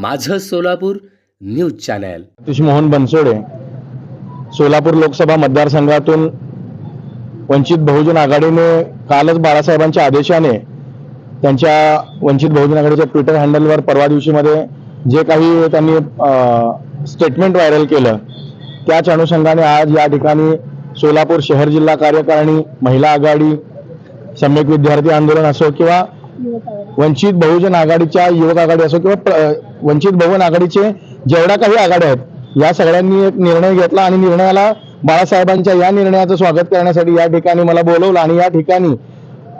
माझं Solapur news channel. Satish Mohan Bansode Solapur Lok Sabha मतदारसंघातून वंचित बहुजन आघाडीने कालच बाळासाहेबांच्या आदेशाने त्यांच्या वंचित बहुजन आघाडीच्या ट्विटर हँडलवर परवा दिवशीमध्ये जे काही त्यांनी स्टेटमेंट व्हायरल केलं त्याच अनुषंगाने आज या ठिकाणी सोलापूर शहर जिल्हा कार्यकारिणी महिला आघाडी सम्यक विद्यार्थी आंदोलन असो किंवा वंचित बहुजन आघाडीच्या युवक आघाडी असो किंवा वंचित बहुजन आघाडीचे जेवढ्या काही आघाड्या आहेत या सगळ्यांनी एक निर्णय घेतला आणि निर्णयाला बाळासाहेबांच्या या निर्णयाचं स्वागत करण्यासाठी या ठिकाणी मला बोलवलं आणि या ठिकाणी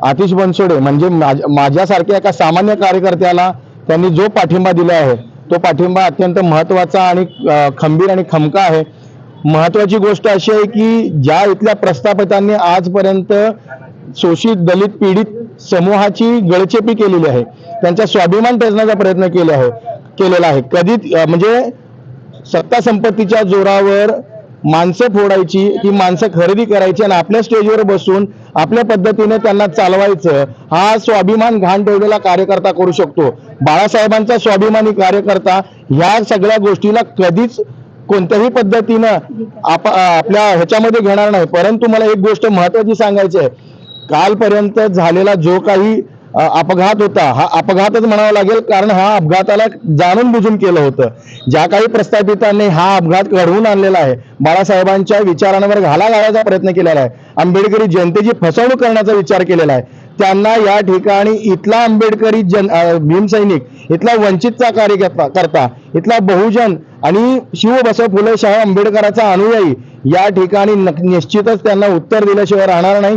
आतिश बनसोडे म्हणजे माझ्यासारख्या एका सामान्य कार्यकर्त्याला त्यांनी जो पाठिंबा दिला आहे तो पाठिंबा अत्यंत महत्त्वाचा आणि खंबीर आणि खमका आहे. महत्वाची गोष्ट अशी आहे की ज्या इथल्या प्रस्थापितांनी आजपर्यंत शोषित दलित पीडित समूहाची गळचेपी केलेली आहे. त्यांचा स्वाभिमान टेचण्याचा प्रयत्न केला आहे केलेला आहे. कधी म्हणजे सत्ता संपत्तीच्या जोरावर माणसं फोडायची ती माणसं खरेदी करायची आणि आपल्या स्टेजवर बसून आपल्या पद्धतीने त्यांना चालवायचं हा स्वाभिमान घाण ठेवलेला कार्यकर्ता करू शकतो. बाळासाहेबांचा स्वाभिमानी कार्यकर्ता ह्या सगळ्या गोष्टीला कधीच कोणत्याही पद्धतीनं आप आपल्या ह्याच्यामध्ये घेणार नाही. परंतु मला एक गोष्ट महत्वाची सांगायची आहे. कालपर्यंत झालेला जो काही अपघात होता हा अपघातच म्हणावा लागेल कारण हा अपघाताला जाणून बुजून केलं होतं. ज्या काही प्रस्थापितांनी हा अपघात घडवून आणलेला आहे बाळासाहेबांच्या विचारांवर घाला घालायचा प्रयत्न केलेला आहे. आंबेडकरी जनतेची फसवणूक करण्याचा विचार केलेला आहे. त्यांना या ठिकाणी इथला आंबेडकरी जन भीमसैनिक इथला वंचितचा कार्यकर्ता करता इथला बहुजन आणि शिवबसव फुले शाह आंबेडकराचा अनुयायी या ठिकाणी निश्चितच त्यांना उत्तर दिल्याशिवाय राहणार नाही.